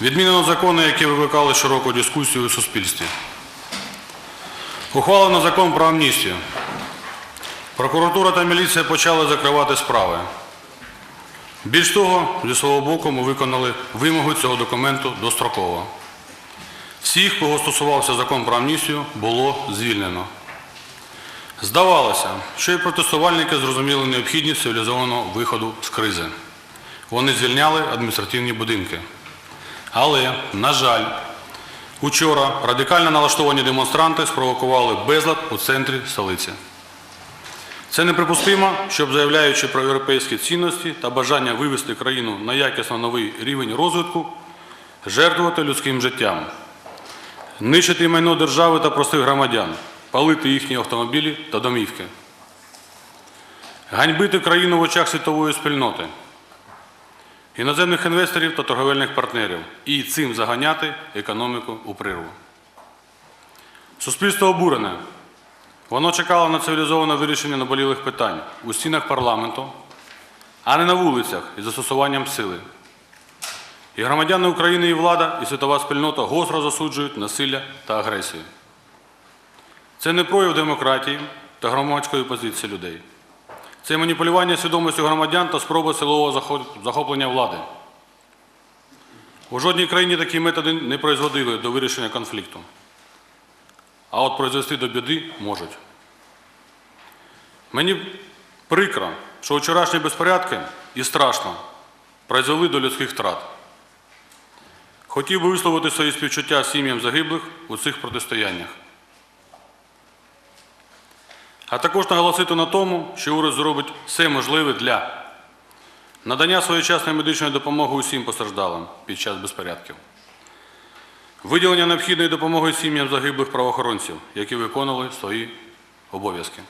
Відмінено закони, які викликали широку дискусію у суспільстві. Ухвалено закон про амністію. Прокуратура та міліція почали закривати справи. Більш того, зі свого боку ми виконали вимогу цього документу достроково. Всіх, кого стосувався закон про амністію, було звільнено. Здавалося, що і протестувальники зрозуміли необхідність цивілізованого виходу з кризи. Вони звільняли адміністративні будинки. Але, на жаль, учора радикально налаштовані демонстранти спровокували безлад у центрі столиці. Це неприпустимо, щоб заявляючи про європейські цінності та бажання вивести країну на якісно новий рівень розвитку, жертвувати людським життям, нищити майно держави та простих громадян, палити їхні автомобілі та домівки, ганьбити країну в очах світової спільноти, іноземних інвесторів та торговельних партнерів і цим заганяти економіку у прірву. Суспільство обурене. Воно чекало на цивілізоване вирішення наболілих питань у стінах парламенту, а не на вулицях із застосуванням сили. І громадяни України, і влада, і світова спільнота гостро засуджують насилля та агресію. Це не прояв демократії та громадської позиції людей. Це маніпулювання свідомістю громадян та спроба силового захоплення влади. У жодній країні такі методи не призводили до вирішення конфлікту. А от призвести до біди можуть. Мені прикро, що вчорашні безпорядки і страшно призвели до людських втрат. Хотів би висловити свої співчуття сім'ям загиблих у цих протистояннях. А також наголосити на тому, що уряд зробить все можливе для надання своєчасної медичної допомоги усім постраждалим під час безпорядків, виділення необхідної допомоги сім'ям загиблих правоохоронців, які виконували свої обов'язки.